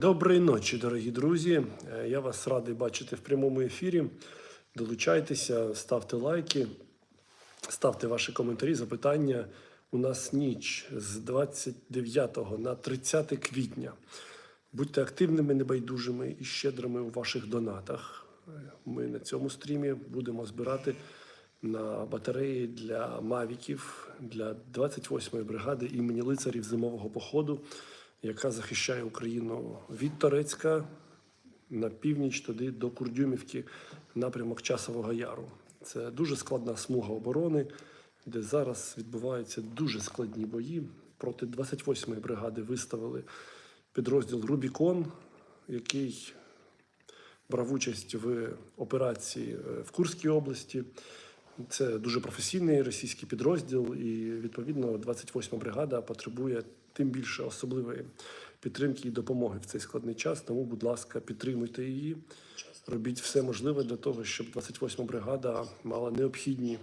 Доброї ночі, дорогі друзі. Е, Я вас радий бачити в прямому ефірі. Долучайтеся, ставте лайки, ставте ваші коментарі, запитання. У нас ніч з 29 на 30 квітня. Будьте активними, небайдужими і щедрими у ваших донатах. Е, Ми на цьому стрімі будемо збирати на батареї для мавіків для 28-ї бригади імені лицарів зимового походу, яка захищає Україну від Торецька на північ туди до Курдюмівки, напрямок Часового Яру. Це дуже складна смуга оборони, де зараз відбуваються дуже складні бої. Проти 28-ї бригади виставили підрозділ Рубікон, який брав участь в операції е, в Курській області. Це дуже професійний російський підрозділ, і відповідно 28-ма бригада потребує тим більше особливої підтримки і допомоги в цей складний час. Тому, будь ласка, підтримуйте її. Робіть все можливе для того, щоб 28-ма бригада мала необхідні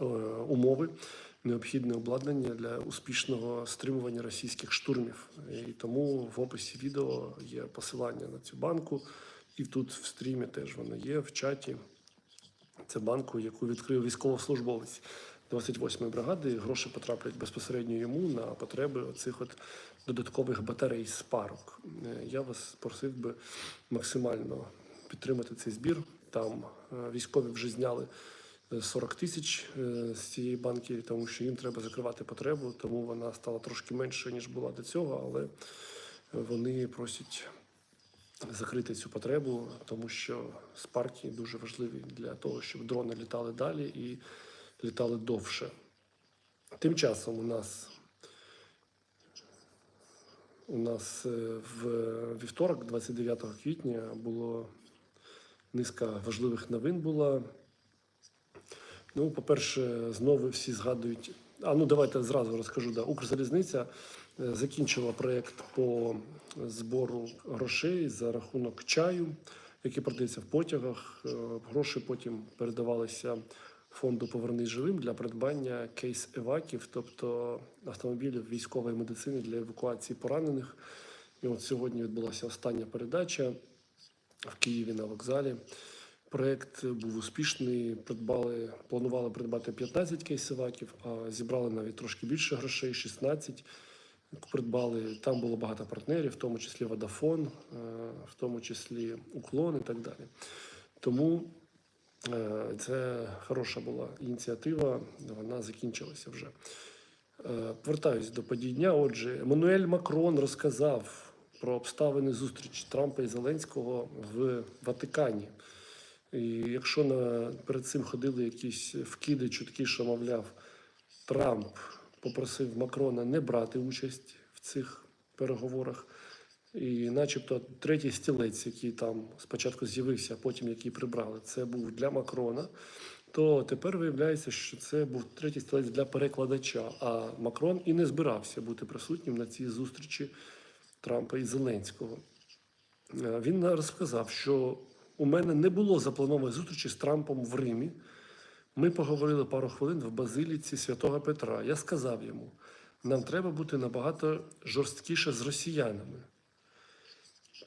е, умови, необхідне обладнання для успішного стримування російських штурмів. І тому в описі відео є посилання на цю банку, і тут в стрімі теж воно є в чаті. Це банку, яку відкрив військовослужбовець 28-ї бригади. Гроші потраплять безпосередньо йому на потреби оцих от додаткових батарей з парок. Е, Я вас просив би максимально підтримати цей збір. Там е, військові вже зняли е, 40 тисяч е, з цієї банки, тому що їм треба закривати потребу, тому вона стала трошки меншою, ніж була до цього, але вони просять закрити цю потребу, тому що спарки дуже важливі для того, щоб дрони літали далі і літали довше. Тим часом у нас у нас е, в вівторок, 29 квітня, було низка важливих новин була. Ну, по-перше, знову всі згадують. А ну давайте зразу розкажу. Да. Укрзалізниця закінчила проєкт по збору грошей за рахунок чаю, який продається в потягах. Е, Гроші потім передавалися фонду Повернись живим для придбання кейс еваків, тобто автомобілів військової медицини для евакуації поранених. І от сьогодні відбулася остання передача в Києві на вокзалі. Проект був успішний. Придбали, планували придбати 15 кейсиваків, а зібрали навіть трошки більше грошей 16. Придбали там було багато партнерів, в тому числі Водафон, е, в тому числі Уклон і так далі. Тому е, це хороша була ініціатива, вона закінчилася вже. Е, Повертаюсь до подій дня. Отже, Еммануель Макрон розказав про обставини зустрічі Трампа і Зеленського в Ватикані. І якщо на, перед цим ходили якісь вкиди, чутки, що, мовляв, Трамп попросив Макрона не брати участь в цих переговорах, і начебто третій стілець, який там спочатку з'явився, а потім який прибрали, це був для Макрона, то тепер виявляється, що це був третій стілець для перекладача. А Макрон і не збирався бути присутнім на цій зустрічі Трампа і Зеленського. Е, Він розказав, що у мене не було запланованої зустрічі з Трампом в Римі. Ми поговорили пару хвилин в базиліці Святого Петра. Я сказав йому: нам треба бути набагато жорсткіше з росіянами.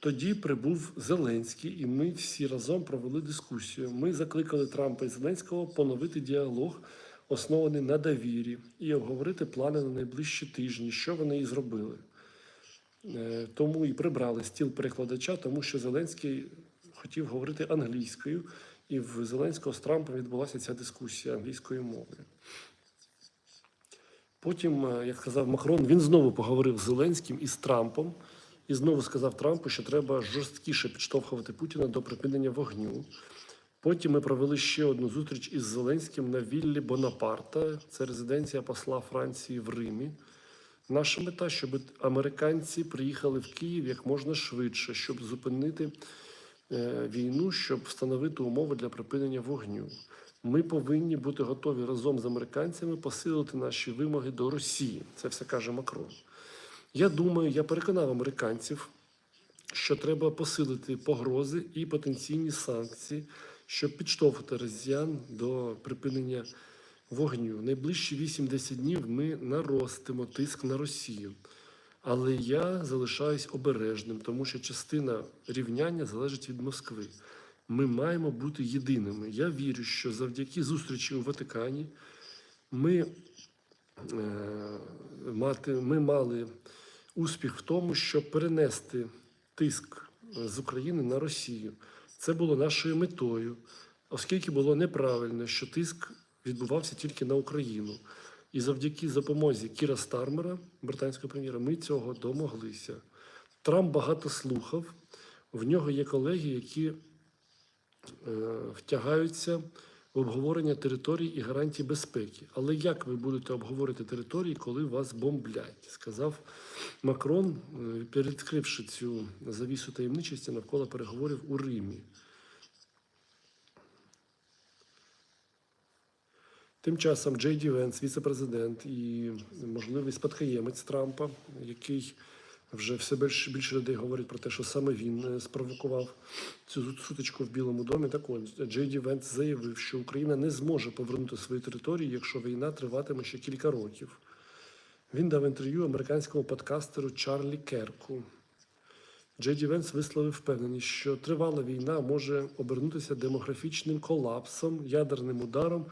Тоді прибув Зеленський, і ми всі разом провели дискусію. Ми закликали Трампа і Зеленського поновити діалог, оснований на довірі, і обговорити плани на найближчі тижні, що вони і зробили. Е, Тому і прибрали стіл перекладача, тому що Зеленський хотів говорити англійською, і в Зеленського з Трампом відбулася ця дискусія англійською мовою. Потім, е, як сказав Макрон, він знову поговорив з Зеленським і з Трампом, і знову сказав Трампу, що треба жорсткіше підштовхувати Путіна до припинення вогню. Потім ми провели ще одну зустріч із Зеленським на віллі Бонапарта. Це резиденція посла Франції в Римі. Наша мета, щоб американці приїхали в Київ як можна швидше, щоб зупинити війну, щоб встановити умови для припинення вогню. Ми повинні бути готові разом з американцями посилити наші вимоги до Росії. Це все каже Макрон. Я думаю, я переконав американців, що треба посилити погрози і потенційні санкції, щоб підштовхувати росіян до припинення вогню. Найближчі 8-10 днів ми наростимо тиск на Росію. Але я залишаюсь обережним, тому що частина рівняння залежить від Москви. Ми маємо бути єдиними. Я вірю, що завдяки зустрічі у Ватикані ми, е, мати, ми мали успіх в тому, щоб перенести тиск е, з України на Росію. Це було нашою метою, оскільки було неправильно, що тиск відбувався тільки на Україну. І завдяки допомозі Кіра Стармера, британського прем'єра, ми цього домоглися. Трамп багато слухав. В нього є колеги, які е, втягаються в обговорення територій і гарантій безпеки. Але як ви будете обговорити території, коли вас бомблять? Сказав Макрон, е, передкривши цю завісу таємничості навколо переговорів у Римі. Тим часом Джей Ді Венс, віце-президент і можливий спадкоємець Трампа, який вже все більше більше людей говорить про те, що саме він е, спровокував цю сутичку в Білому домі. Так от Джей Ді Венс заявив, що Україна не зможе повернути свої території, якщо війна триватиме ще кілька років. Він дав інтерв'ю американському подкастеру Чарлі Керку. Джей Ді Венс висловив впевненість, що тривала війна може обернутися демографічним колапсом, ядерним ударом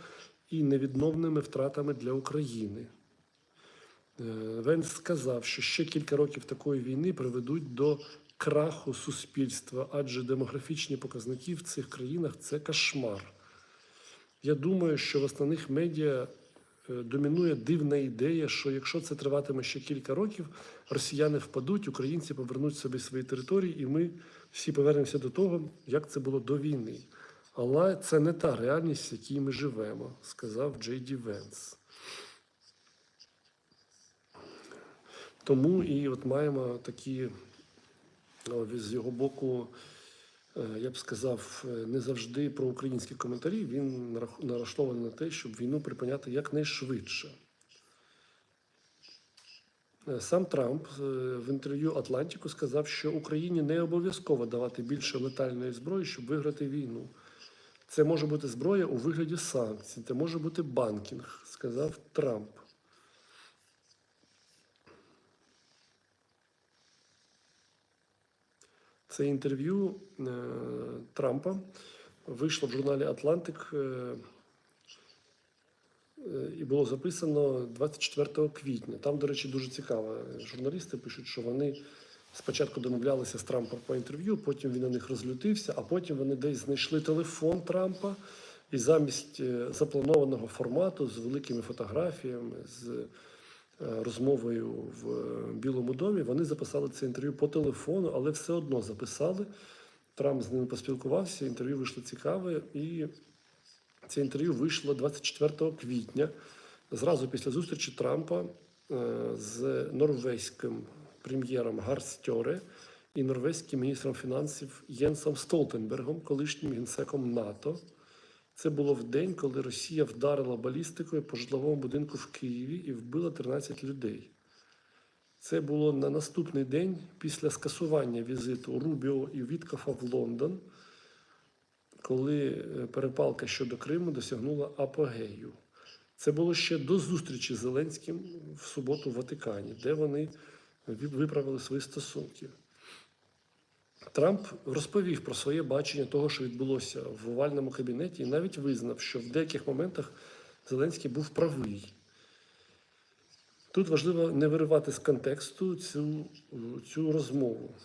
і невідновними втратами для України. Е, Венс сказав, що ще кілька років такої війни приведуть до краху суспільства, адже демографічні показники в цих країнах це кошмар. Я думаю, що в основних медіа е, домінує дивна ідея, що якщо це триватиме ще кілька років, росіяни впадуть, українці повернуть собі свої території, і ми всі повернемося до того, як це було до війни. Але це не та реальність, в якій ми живемо, сказав Джей Ді Венс. Тому і от маємо такі з його боку, е, я б сказав, е, не завжди про українські коментарі. Він налаштований на те, щоб війну припиняти якнайшвидше. Е, Сам Трамп в інтерв'ю Атлантику сказав, що Україні не обов'язково давати більше летальної зброї, щоб виграти війну. Це може бути зброя у вигляді санкцій, це може бути банкінг, сказав Трамп. Це інтерв'ю е, Трампа вийшло в журналі Атлантик е, е, і було записано 24 квітня. Там, до речі, дуже цікаво. Журналісти пишуть, що вони спочатку домовлялися з Трампом по інтерв'ю, потім він на них розлютився, а потім вони десь знайшли телефон Трампа і замість е, запланованого формату з великими фотографіями, з е, розмовою в е, Білому домі, вони записали це інтерв'ю по телефону, але все одно записали. Трамп з ними поспілкувався, інтерв'ю вийшло цікаве, і це інтерв'ю вийшло 24 квітня, зразу після зустрічі Трампа з норвезьким прем'єром Гарстьоре і норвезьким міністром фінансів Єнсом Столтенбергом, колишнім генсеком НАТО. Це було в день, коли Росія вдарила балістикою по житловому будинку в Києві і вбила 13 людей. Це було на наступний день після скасування візиту Рубіо і Віткафа в Лондон, коли е, перепалка щодо Криму досягнула апогею. Це було ще до зустрічі з Зеленським в суботу в Ватикані, де вони виправили свої стосунки. Трамп розповів про своє бачення того, що відбулося в овальному кабінеті, і навіть визнав, що в деяких моментах Зеленський був правий. Тут важливо не виривати з контексту цю, цю розмову.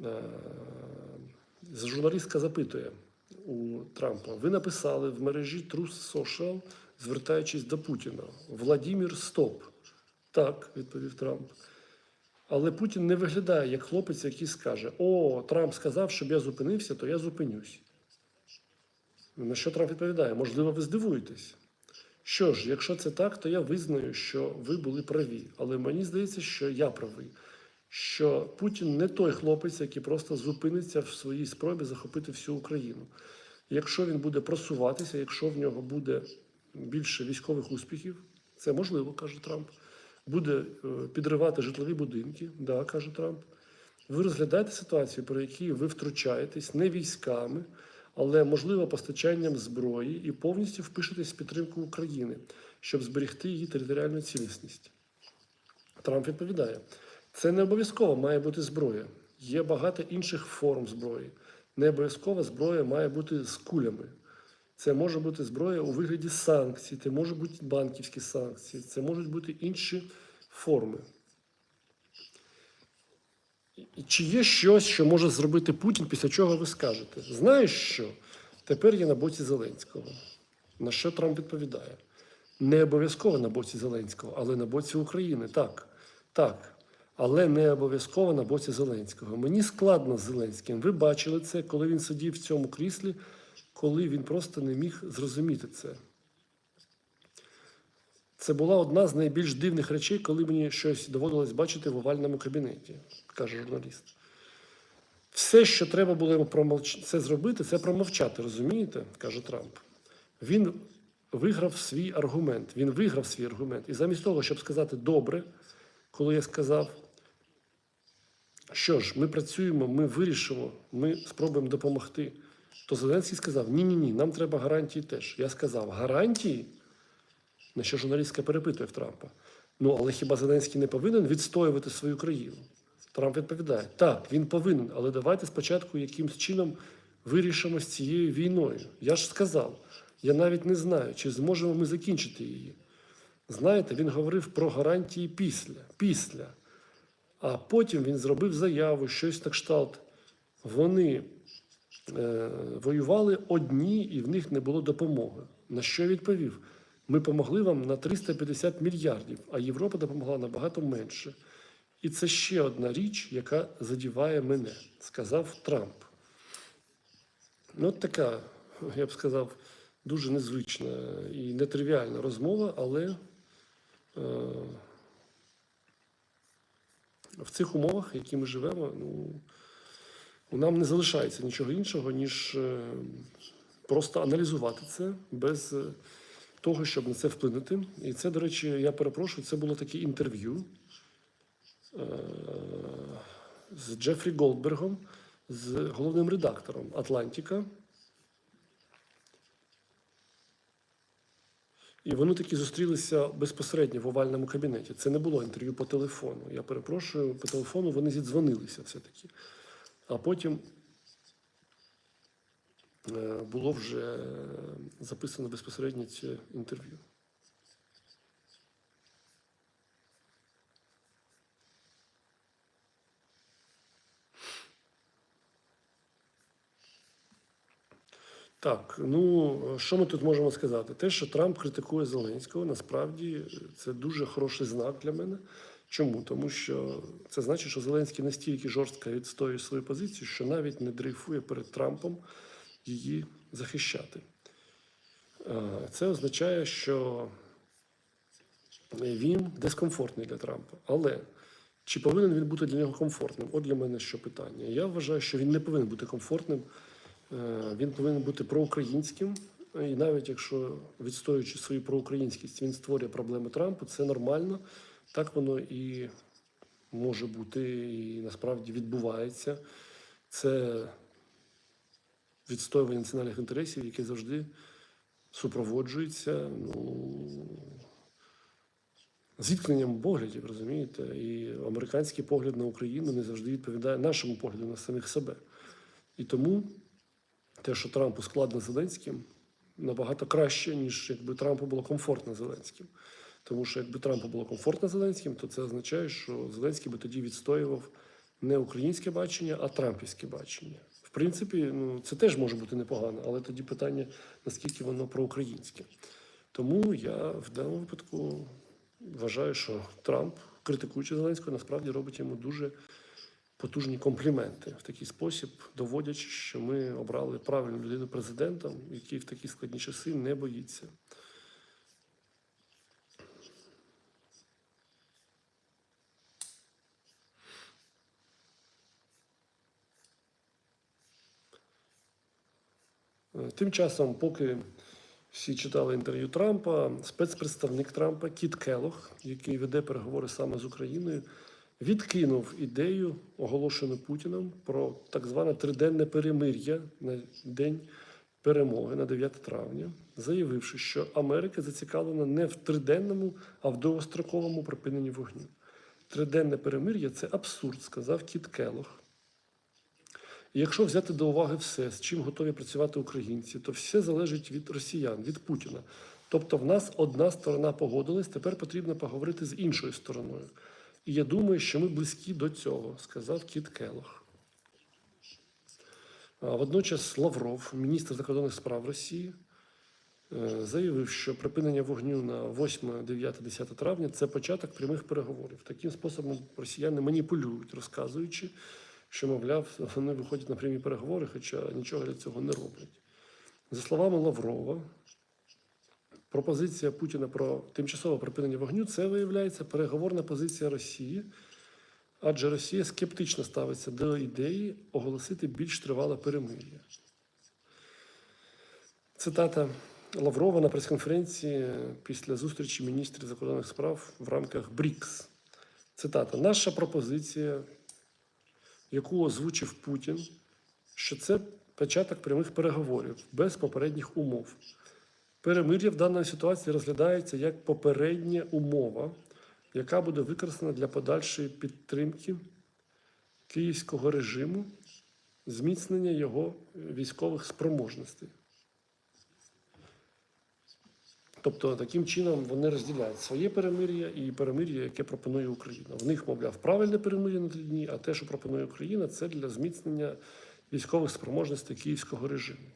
Е, Журналістка запитує у Трампа: ви написали в мережі Truth Social, звертаючись до Путіна, Владімір Стоп. Так, відповів Трамп. Але Путін не виглядає як хлопець, який скаже: О, Трамп сказав, щоб я зупинився, то я зупинюсь. На що Трамп відповідає? Можливо, ви здивуєтесь. Що ж, якщо це так, то я визнаю, що ви були праві. Але мені здається, що я правий. Що Путін не той хлопець, який просто зупиниться в своїй спробі захопити всю Україну. Якщо він буде просуватися, якщо в нього буде більше військових успіхів, це можливо, каже Трамп. Буде е, підривати житлові будинки, да, каже Трамп. Ви розглядаєте ситуацію, при якій ви втручаєтесь не військами, але можливо постачанням зброї і повністю впишетесь в підтримку України, щоб зберегти її територіальну цілісність. Трамп відповідає: це не обов'язково має бути зброя. Є багато інших форм зброї. Не обов'язково зброя має бути з кулями. Це може бути зброя у вигляді санкцій, це можуть бути банківські санкції, це можуть бути інші форми. Чи є щось, що може зробити Путін, після чого ви скажете? Знаєш що? Тепер я на боці Зеленського. На що Трамп відповідає? Не обов'язково на боці Зеленського, але на боці України. Так, так. Але не обов'язково на боці Зеленського. Мені складно з Зеленським. Ви бачили це, коли він сидів в цьому кріслі, коли він просто не міг зрозуміти це. Це була одна з найбільш дивних речей, коли мені щось доводилось бачити в овальному кабінеті, каже журналіст. Все, що треба було йому промовч... це зробити, це промовчати, розумієте? каже Трамп. Він виграв свій аргумент. Він виграв свій аргумент. І замість того, щоб сказати добре, коли я сказав, що ж, ми працюємо, ми вирішимо, ми спробуємо допомогти, то Зеленський сказав: ні, ні, ні, нам треба гарантії теж. Я сказав, гарантії? На що журналістка перепитує в Трампа. Ну, але хіба Зеленський не повинен відстоювати свою країну? Трамп відповідає: так, він повинен, але давайте спочатку якимсь чином вирішимо з цією війною. Я ж сказав, я навіть не знаю, чи зможемо ми закінчити її. Знаєте, він говорив про гарантії після. після. А потім він зробив заяву, щось на кшталт. Вони е, воювали одні, і в них не було допомоги. На що відповів? Ми помогли вам на 350 мільярдів, а Європа допомогла набагато менше. І це ще одна річ, яка задіває мене, сказав Трамп. Ну, от така, я б сказав, дуже незвична і нетривіальна розмова, але е, в цих умовах, які ми живемо, ну, нам не залишається нічого іншого, ніж е, просто аналізувати це без е, того, щоб на це вплинути. І це, до речі, я перепрошую, це було таке інтерв'ю е, з Джефрі Голдбергом, з головним редактором Атлантіка. І вони таки зустрілися безпосередньо в овальному кабінеті. Це не було інтерв'ю по телефону. Я перепрошую, по телефону вони зідзвонилися все-таки. А потім е, було вже записано безпосередньо це інтерв'ю. Так, ну що ми тут можемо сказати? Те, що Трамп критикує Зеленського, насправді це дуже хороший знак для мене. Чому? Тому що це значить, що Зеленський настільки жорстко відстоює свою позицію, що навіть не дрейфує перед Трампом її захищати. Е, Це означає, що він дискомфортний для Трампа. Але чи повинен він бути для нього комфортним? От для мене що питання. Я вважаю, що він не повинен бути комфортним. Е, Він повинен бути проукраїнським. І навіть якщо відстоюючи свою проукраїнськість, він створює проблеми Трампу, це нормально. Так воно і може бути, і насправді відбувається. Це відстоювання національних інтересів, яке завжди супроводжується ну, зіткненням поглядів, розумієте? І американський погляд на Україну не завжди відповідає нашому погляду на самих себе. І тому те, що Трампу складно Зеленським, набагато краще, ніж якби Трампу було комфортно Зеленським. Тому що якби Трампу було комфортно Зеленським, то це означає, що Зеленський би тоді відстоював не українське бачення, а трампівське бачення. В принципі, ну це теж може бути непогано, але тоді питання, наскільки воно проукраїнське. Тому я в даному випадку вважаю, що Трамп, критикуючи Зеленського, насправді робить йому дуже потужні компліменти в такий спосіб, доводячи, що ми обрали правильну людину президентом, який в такі складні часи не боїться. Е, Тим часом, поки всі читали інтерв'ю Трампа, спецпредставник Трампа Кіт Келох, який веде переговори саме з Україною, відкинув ідею, оголошену Путіном, про так зване триденне перемир'я на день перемоги на 9 травня, заявивши, що Америка зацікавлена не в триденному, а в довгостроковому припиненні вогню. Триденне перемир'я це абсурд, сказав Кіт Келох. І якщо взяти до уваги все, з чим готові працювати українці, то все залежить від росіян, від Путіна. Тобто в нас одна сторона погодилась, тепер потрібно поговорити з іншою стороною. І я думаю, що ми близькі до цього, сказав Кіт Келох. Водночас Лавров, міністр закордонних справ Росії, е, заявив, що припинення вогню на 8, 9, 10 травня це початок прямих переговорів. Таким способом росіяни маніпулюють, розказуючи, що, мовляв, вони виходять на прямі переговори, хоча нічого для цього не роблять. За словами Лаврова, пропозиція Путіна про тимчасове припинення вогню це виявляється переговорна позиція Росії, адже Росія скептично ставиться до ідеї оголосити більш тривале перемир'я. Цитата Лаврова на прес-конференції після зустрічі міністрів закордонних справ в рамках БРІКС. Цитата: Наша пропозиція, яку озвучив Путін, що це початок прямих переговорів без попередніх умов. Перемир'я в даній ситуації розглядається як попередня умова, яка буде використана для подальшої підтримки київського режиму, зміцнення його військових спроможностей. Тобто таким чином вони розділяють своє перемир'я і перемир'я, яке пропонує Україна. В них, мовляв, правильне перемир'я на три дні, а те, що пропонує Україна, це для зміцнення військових спроможностей київського режиму.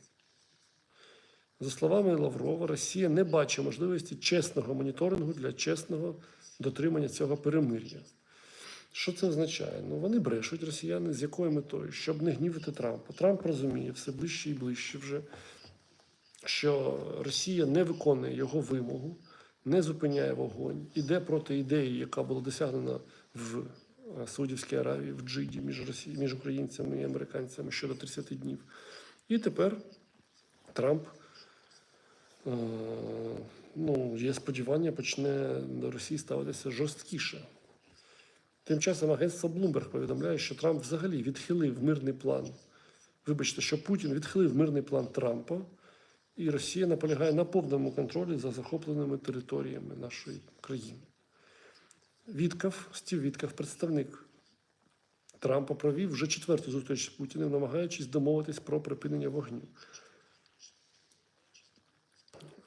За словами Лаврова, Росія не бачить можливості чесного моніторингу для чесного дотримання цього перемир'я. Що це означає? Ну, вони брешуть росіяни з якою метою? Щоб не гнівити Трампа. Трамп розуміє все ближче і ближче вже, що Росія не виконує його вимогу, не зупиняє вогонь, іде проти ідеї, яка була досягнена в е, Саудівській Аравії, в Джиді між, Росією, між українцями і американцями щодо 30 днів. І тепер Трамп ну, є сподівання, почне до Росії ставитися жорсткіше. Тим часом агентство Bloomberg повідомляє, що Трамп взагалі відхилив мирний план. Вибачте, що Путін відхилив мирний план Трампа, і Росія наполягає на повному контролі за захопленими територіями нашої країни. Віткав, Стів Віткав, представник Трампа, провів вже четверту зустріч з Путіним, намагаючись домовитись про припинення вогню.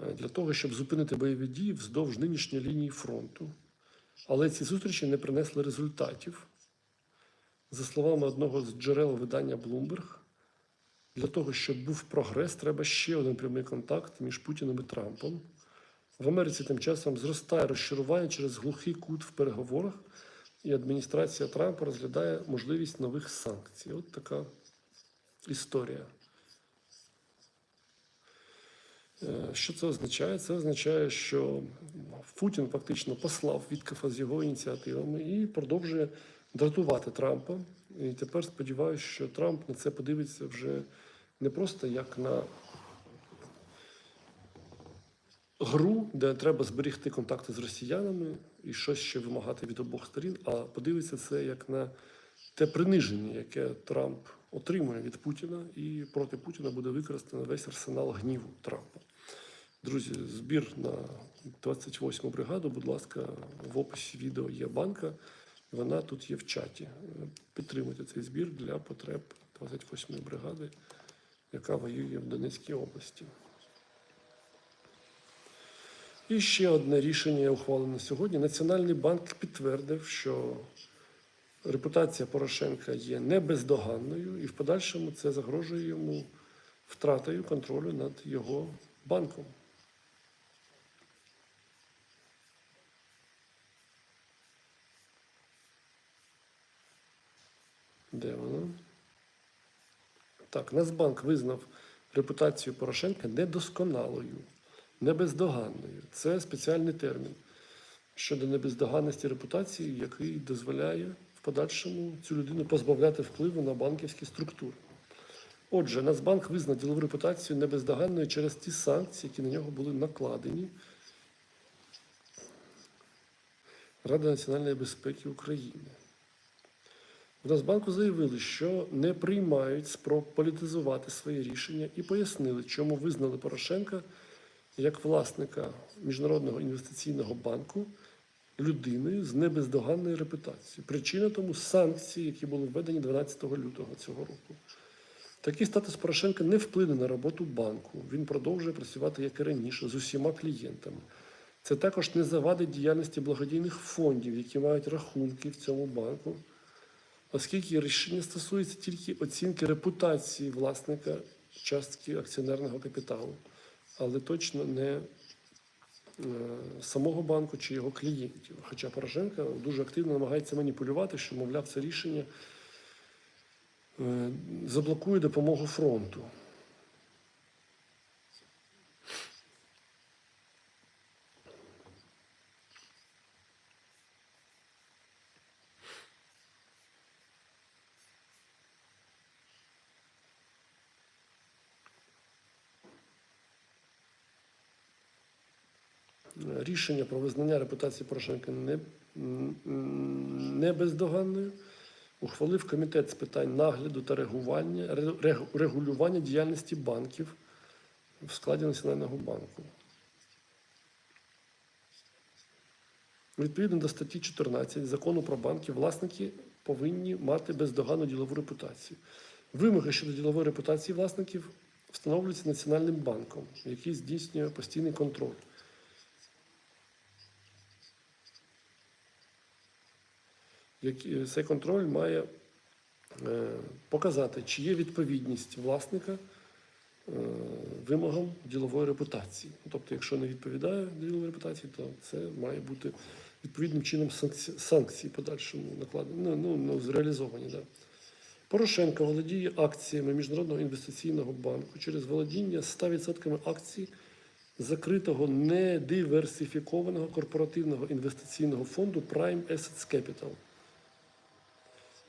Е, для того, щоб зупинити бойові дії вздовж нинішньої лінії фронту. Але ці зустрічі не принесли результатів. За словами одного з джерел видання Bloomberg, для того, щоб був прогрес, треба ще один прямий контакт між Путіним і Трампом. В Америці тим часом зростає розчарування через глухий кут в переговорах, і адміністрація Трампа розглядає можливість нових санкцій. От така історія. Е, Що це означає? Це означає, що Путін фактично послав Віткафа з його ініціативами і продовжує дратувати Трампа. І тепер сподіваюся, що Трамп на це подивиться вже не просто як на гру, де треба зберегти контакти з росіянами і щось ще вимагати від обох сторін, а подивиться це як на те приниження, яке Трамп отримує від Путіна, і проти Путіна буде використано весь арсенал гніву Трампа. Друзі, збір на 28-му бригаду, будь ласка, в описі відео є банка, вона тут є в чаті. Підтримуйте цей збір для потреб 28-ї бригади, яка воює в Донецькій області. І ще одне рішення ухвалено сьогодні. Національний банк підтвердив, що репутація Порошенка є не бездоганною, і в подальшому це загрожує йому втратою контролю над його банком. Де воно? Так, Нацбанк визнав репутацію Порошенка недосконалою, небездоганною. Це спеціальний термін щодо небездоганності репутації, який дозволяє подальшому цю людину позбавляти впливу на банківські структури. Отже, Нацбанк визнав ділову репутацію небездоганною через ті санкції, які на нього були накладені. Рада національної безпеки України. В Нацбанку заявили, що не приймають спроб політизувати свої рішення і пояснили, чому визнали Порошенка як власника Міжнародного інвестиційного банку людиною з небездоганною репутацією. Причина тому санкції, які були введені 12 лютого цього року. Такий статус Порошенка не вплине на роботу банку. Він продовжує працювати як і раніше з усіма клієнтами. Це також не завадить діяльності благодійних фондів, які мають рахунки в цьому банку, оскільки рішення стосується тільки оцінки репутації власника частки акціонерного капіталу, але точно не самого банку чи його клієнтів. Хоча Порошенко дуже активно намагається маніпулювати, що, мовляв, це рішення е, заблокує допомогу фронту. Рішення про визнання репутації Порошенка не, не бездоганною ухвалив комітет з питань нагляду та регулювання, регулювання діяльності банків в складі Національного банку. Відповідно до статті 14 закону про банки, власники повинні мати бездоганну ділову репутацію. Вимоги щодо ділової репутації власників встановлюються Національним банком, який здійснює постійний контроль. Цей контроль має е, показати, чи є відповідність власника е, вимогам ділової репутації. Тобто, якщо не відповідає ділової репутації, то це має бути відповідним чином санкції, санкції подальшому накладені, ну, ну, ну, зреалізовані. Да. Порошенко володіє акціями Міжнародного інвестиційного банку через володіння 100% акцій закритого недиверсифікованого корпоративного інвестиційного фонду Prime Assets Capital.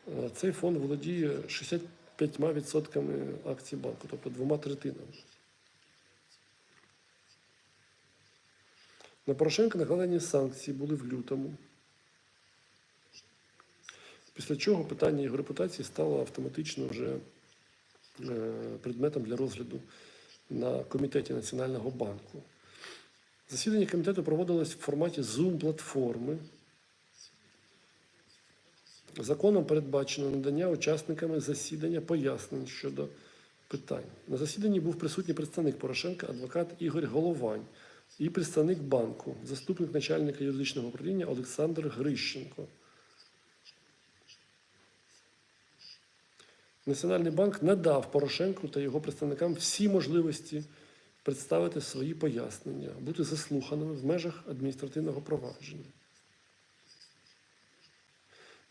Е, Цей фонд володіє 65% акцій банку, тобто двома третинами. На Порошенка накладені санкції були в лютому. Після чого питання його репутації стало автоматично вже е, предметом для розгляду на комітеті Національного банку. Засідання комітету проводилось в форматі Zoom-платформи. Законом передбачено надання учасниками засідання пояснень щодо питань. На засіданні був присутній представник Порошенка, адвокат Ігор Головань і представник банку, заступник начальника юридичного управління Олександр Грищенко. Національний банк надав Порошенку та його представникам всі можливості представити свої пояснення, бути заслуханими в межах адміністративного провадження.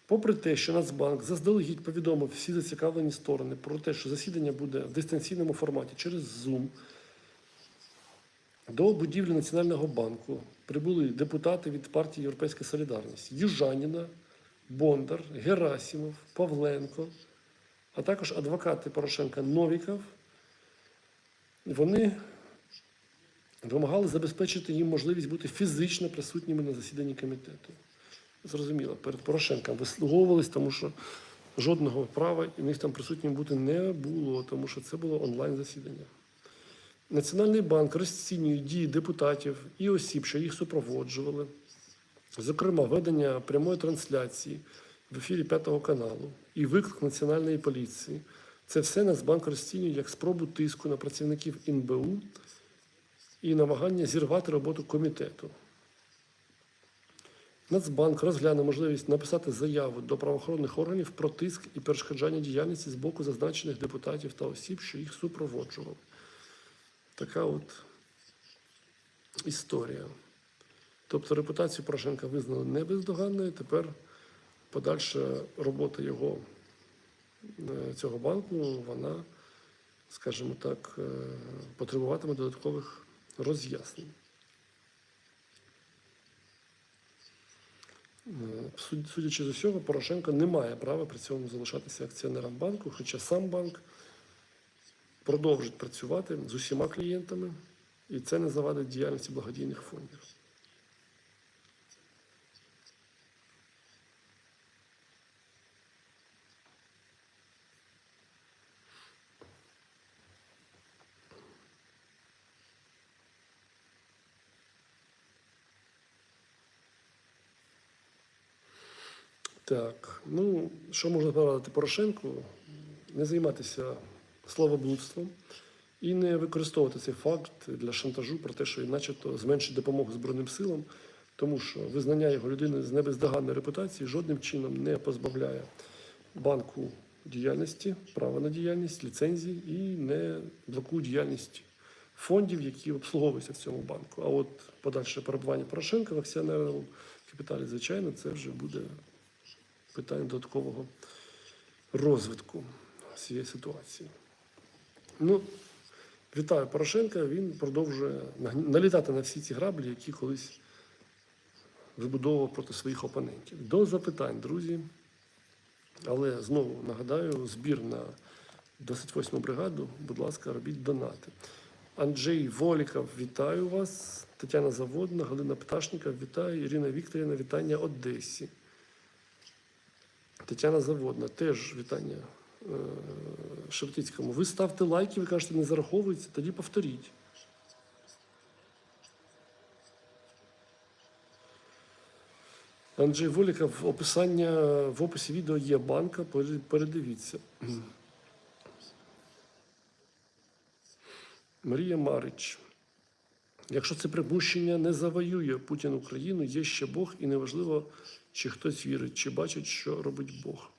Попри те, що Нацбанк заздалегідь повідомив всі зацікавлені сторони про те, що засідання буде в дистанційному форматі через Zoom, до будівлі Національного банку прибули депутати від партії Європейська Солідарність Южаніна, Бондар, Герасімов, Павленко, а також адвокати Порошенка Новіков. Вони вимагали забезпечити їм можливість бути фізично присутніми на засіданні комітету. Зрозуміло, перед Порошенком вислуговувались, тому що жодного права і них там присутнім бути не було, тому що це було онлайн засідання. Національний банк розцінює дії депутатів і осіб, що їх супроводжували, зокрема, ведення прямої трансляції в ефірі П'ятого каналу і виклик національної поліції. Це все Нацбанк розцінює як спробу тиску на працівників НБУ і намагання зірвати роботу комітету. Нацбанк розгляне можливість написати заяву до правоохоронних органів про тиск і перешкоджання діяльності з боку зазначених депутатів та осіб, що їх супроводжували. Така от історія. Тобто репутацію Порошенка визнали не бездоганною. Тепер подальша робота його е, цього банку, вона, скажімо так, е, потребуватиме додаткових роз'яснень. Е, суд- Судячи з усього, Порошенко не має права при цьому залишатися акціонером банку, хоча сам банк продовжить працювати з усіма клієнтами, і це не завадить діяльності благодійних фондів. Так, ну що можна порадити Порошенку? Не займатися словоблудством і не використовувати цей факт для шантажу про те, що він начебто зменшить допомогу Збройним силам, тому що визнання його людини з небездоганної репутації жодним чином не позбавляє банку діяльності, права на діяльність, ліцензії і не блокує діяльність фондів, які обслуговуються в цьому банку. А от подальше перебування Порошенка в акціонерному капіталі, звичайно, це вже буде питання додаткового розвитку цієї ситуації. Ну, вітаю Порошенка. Він продовжує налітати на всі ці граблі, які колись вибудовував проти своїх опонентів. До запитань, друзі. Але знову нагадаю, збір на 28-му бригаду, будь ласка, робіть донати. Анджей Воліков, вітаю вас. Тетяна Заводна, Галина Пташніка, вітаю. Ірина Вікторівна, вітання Одесі. Тетяна Заводна, теж вітання е, Шептицькому. Ви ставте лайки, ви кажете, не зараховується, тоді повторіть. Анджей Воліков, описання в описі відео є банка, передивіться. Марія Марич. Якщо це припущення не завоює Путін Україну, є ще Бог, і неважливо, чи хтось вірить, чи бачить, що робить Бог.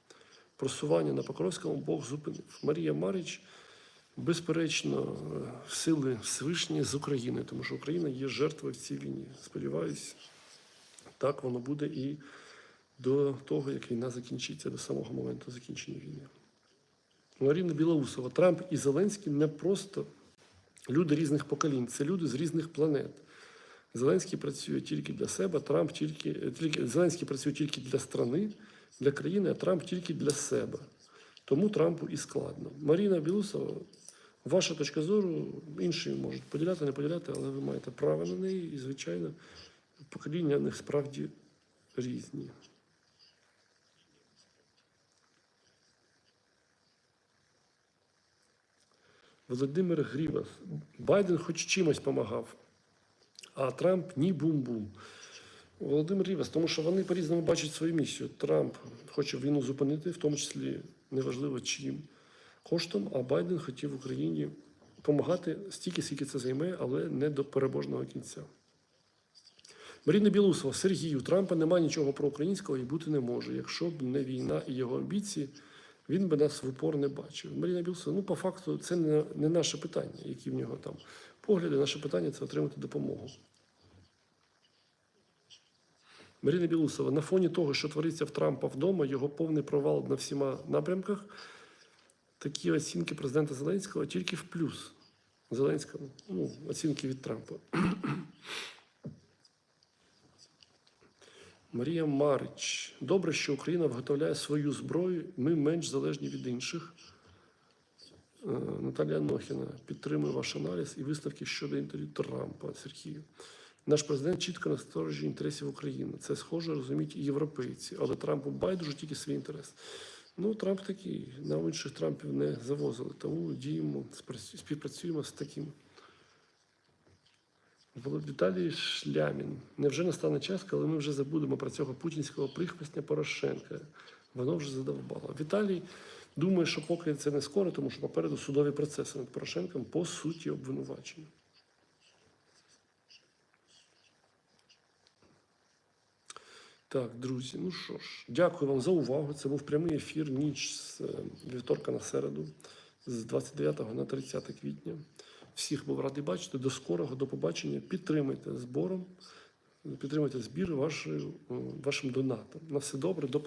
Просування на Покровському Бог зупинив. Марія Марич, безперечно, е, сили Всевишні з України, тому що Україна є жертвою в цій війні. Сподіваюсь, так воно буде і до того, як війна закінчиться, до самого моменту закінчення війни. Маріна Білоусова, Трамп і Зеленський не просто люди різних поколінь, це люди з різних планет. Зеленський працює тільки для себе, Трамп тільки, тільки Зеленський працює тільки для страни, для країни, а Трамп тільки для себе. Тому Трампу і складно. Маріна Білусова, ваша точка зору, інші можуть поділяти, не поділяти, але ви маєте право на неї, і, звичайно, покоління них справді різні. Володимир Грівас. Байден хоч чимось допомагав, а Трамп ні бум-бум. Володимир Рівас, тому що вони по-різному бачать свою місію. Трамп хоче війну зупинити, в тому числі неважливо чим коштом, а Байден хотів Україні допомагати стільки, скільки це займе, але не до переможного кінця. Маріна Білусова, Сергію, Трампа немає нічого про українського і бути не може. Якщо б не війна і його амбіції, він би нас в упор не бачив. Маріна Білусова, ну по факту, це не, не наше питання, які в нього там погляди. Наше питання це отримати допомогу. Маріна Білусова, на фоні того, що твориться в Трампа вдома, його повний провал на всіма напрямках. Такі оцінки президента Зеленського тільки в плюс. Зеленському, ну, оцінки від Трампа. Марія Марич. Добре, що Україна виготовляє свою зброю. Ми менш залежні від інших. Е, Наталія Нохіна підтримує ваш аналіз і виставки щодо інтерв'ю Трампа Сергію. Наш президент чітко на сторожі інтересів України. Це схоже розуміють і європейці, але Трампу байдуже тільки свій інтерес. Ну, Трамп такий, нам інших Трампів не завозили, тому діємо, співпрацюємо з таким. Віталій Шлямін. Невже настане час, коли ми вже забудемо про цього путінського прихвостня Порошенка? Воно вже задовбало. Віталій думає, що поки це не скоро, тому що попереду судові процеси над Порошенком по суті обвинувачення. Так, друзі, ну що ж, дякую вам за увагу. Це був прямий ефір ніч з е, вівторка на середу, з 29 на 30 квітня. Всіх був радий бачити. До скорого, до побачення. Підтримайте збором, підтримайте збір вашою, е, вашим донатом. На все добре, до побачення.